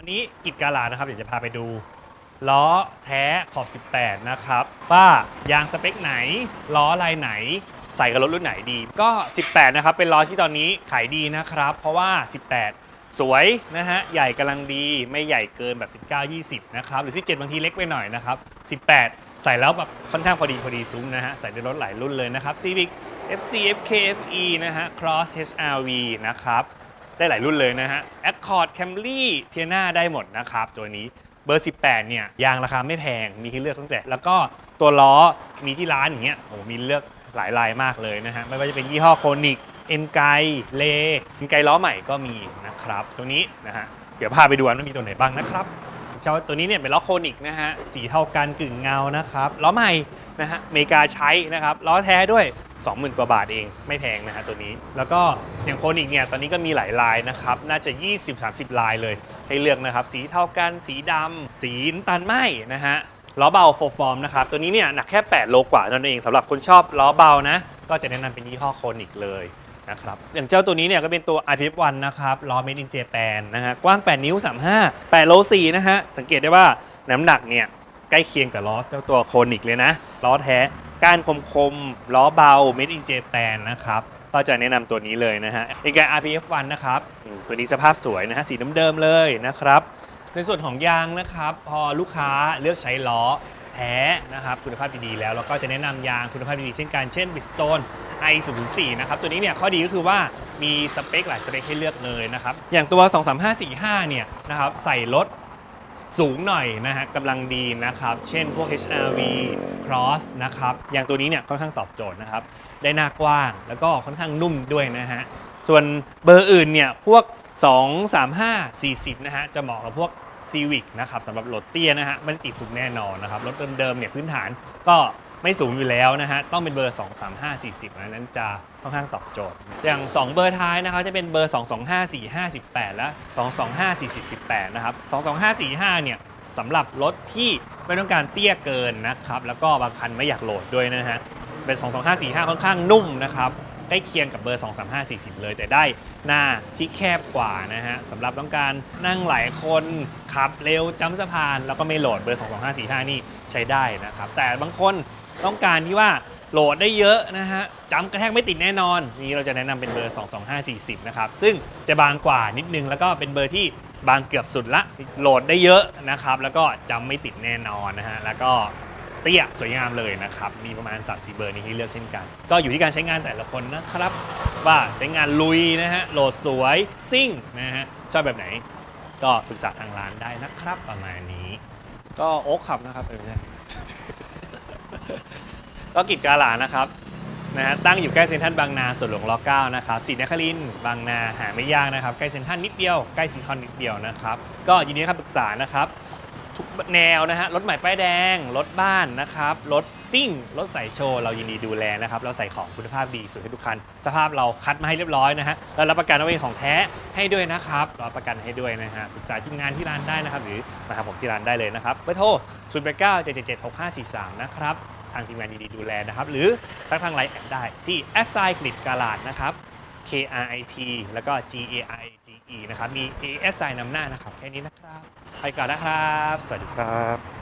วันนี้กิจกาลานะครับเดี๋ยวจะพาไปดู ล้อแท้ขอบ 18 นะครับ ว่ายางสเปคไหน ล้อลายไหน ใส่กับรถรุ่นไหนดี ก็ 18 นะครับ เป็นล้อที่ตอนนี้ขายดีนะครับ เพราะว่า 18 สวยนะฮะ ใหญ่กำลังดีไม่ใหญ่เกินแบบ 19 20 นะครับ หรือ 17 บางทีเล็กไปหน่อยนะครับ 18 ใส่แล้วแบบค่อนข้างพอดีพอดีซุ้มนะฮะ ใส่ในรถหลายรุ่นเลยนะครับ Civic FC FK FE นะฮะ Cross HRV นะครับ ได้หลายรุ่นเลยนะฮะ Accord Camry t i a n a ได้หมดนะครับตัวนี้เบอร์ 18 เนี่ย ยางราคาไม่แพงมีให้เลือกตั้งแต่ แล้วก็ตัวล้อมีที่ร้านอย่างเงี้ยโอ้โหมีเลือกหลายลายมากเลยนะฮะ ไม่ว่าจะเป็นยี่ห้อโคนิกเอ็นไกเลเอ็นไกล้อใหม่ก็มีนะครับ ตัวนี้นะฮะ เดี๋ยวพาไปดูกันว่ามีตัวไหนบ้างนะครับ เจ้าตัวนี้เนี่ยเป็นล้อโคนิกนะฮะสีเท่ากันกึ่งเงานะครับล้อใหม่นะฮะอเมริกาใช้นะครับล้อแท้ด้วย 20,000 กว่าบาทเองไม่แพงนะฮะตัวนี้ แล้วก็อย่างโคนิกเนี่ยตอนนี้ก็มีหลายลายนะครับน่าจะ 20-30 ลายเลยให้เลือกนะครับสีเท่ากันสีดำสีน้ำตาลไหมนะฮะล้อเบาโฟฟอร์มนะครับตัวนี้เนี่ยหนักแค่ 8 โลกว่านั่นเองสำหรับคนชอบล้อเบานะก็จะแนะนำเป็นยี่ห้อโคนิกเลย นะครับอย่างเจ้าตัวนี้เนี่ยก็เป็นตัว RPF1 นะครับล้อ Made in Japan นะฮะกว้าง 8 นิ้ว 35 8โล4นะฮะสังเกตได้ว่าน้ำหนักเนี่ยใกล้เคียงกับล้อเจ้าตัวโคนิกเลยนะล้อแท้ก้านคมๆล้อเบา Made in Japan นะครับก็จะแนะนำตัวนี้เลยนะฮะอีกการ RPF1 นะครับตัวนี้สภาพสวยนะฮะสีเดิมๆเลยนะครับในส่วนของยางนะครับ พอลูกค้าเลือกใช้ล้อ ท้นะครับคุณภาพดีๆแล้วเราก็จะแนะนำยางคุณภาพดีๆเช่นกันเช่น Bridgestone i 0 4นะครับตัวนี้เนี่ยข้อดีก็คือว่ามีสเปคหลายสเปคให้เลือกเลยนะครับอย่างตัว 23545 เนี่ยนะครับใส่รถ สูงหน่อยนะฮะกำลังดีนะครับ เช่นพวก HRV Cross นะครับ อย่างตัวนี้เนี่ยค่อนข้างตอบโจทย์นะครับ ได้หน้ากว้างแล้วก็ค่อนข้างนุ่มด้วยนะฮะ ส่วนเบอร์อื่นเนี่ย พวก 2 3 5 40 นะฮะ จะเหมาะกับพวก Civic นะครับสำหรับรถเตี้ยนะฮะไม่ได้ติดสูงแน่นอนนะครับรถเดิมๆเนี่ยพื้นฐานก็ไม่สูงอยู่แล้วนะฮะต้องเป็นเบอร์ 2 3 5 40นะนั้นจะค่อนข้างตอบโจทย์ อย่าง 2 เบอร์ท้ายนะครับจะเป็นเบอร์ 2 2 5 4 5 18 และ 2 2 5 4 0 18 นะครับ 2 2 5 4 5 เนี่ยสำหรับรถที่ไม่ต้องการเตี้ยเกินนะครับแล้วก็บางคันไม่อยากโหลดด้วยนะฮะเป็น 2 2 5 4 5 ค่อนข้างนุ่มนะครับ ใกล้เคียงกับเบอร์ 2 3 5 40 เลย แต่ได้หน้าที่แคบกว่านะฮะสำหรับต้องการนั่งหลายคนขับเร็วจำสะพาน แล้วก็ไม่โหลดเบอร์ 2 2 5 4 5 นี่ใช้ได้นะครับ แต่บางคนต้องการที่ว่าโหลดได้เยอะนะฮะจำกระแทกไม่ติดแน่นอน นี่เราจะแนะนำเป็นเบอร์ 2 2 5 40 นะครับ ซึ่งจะบางกว่านิดนึง แล้วก็เป็นเบอร์ที่บางเกือบสุดละโหลดได้เยอะนะครับ แล้วก็จำไม่ติดแน่นอนนะฮะแล้วก็ ตี้ยสวยงามเลยนะครับ มีประมาณ 3 4 เบอร์นี้ให้เลือกเช่นกัน ก็อยู่ที่การใช้งานแต่ละคนนะครับ ว่าใช้งานลุยนะฮะโหลดสวยซิ่งนะฮะชอบแบบไหน ก็ปรึกษาทางร้านได้นะครับประมาณนี้ ก็โอ๊คขับนะครับเออไม่ใช่ก็กิจกาหลานะครับนะฮะตั้งอยู่ใกล้เซ็นทรัลบางนาสวนหลวงร9นะครับสีนครินทร์บางนาหาไม่ยากนะครับ ใกล้เซ็นทรัลนิดเดียวใกล้ซีคอนนิดเดียวนะครับ ก็ยินดีให้คำปรึกษานะครับ แนวนะฮะรถใหม่ป้ายแดง รถบ้านนะครับ รถซิ่ง รถใส่โชว์ เรายินดีดูแลนะครับ เราใส่ของคุณภาพดีสุดให้ทุกคัน สภาพเราคัดมาให้เรียบร้อยนะฮะแล้วรับประกันว่าเป็นของแท้ให้ด้วยนะครับรับประกันให้ด้วยนะฮะปรึกษาทีมงานที่ร้านได้นะครับ หรือมาหาผมที่ร้านได้เลยนะครับเบอร์โทร0 8 9 7 7 7 6 5 4 3 นะครับ ทางทีมงานยินดีดูแลนะครับ หรือทักทางไลน์แอดได้ที่ a s s i g n ก d กาลาดนะครับ K R I T แล้วก็ G A I G E นะครับ มี A S I นำหน้านะครับ แค่นี้นะครับ ไปก่อนนะครับ สวัสดีครับ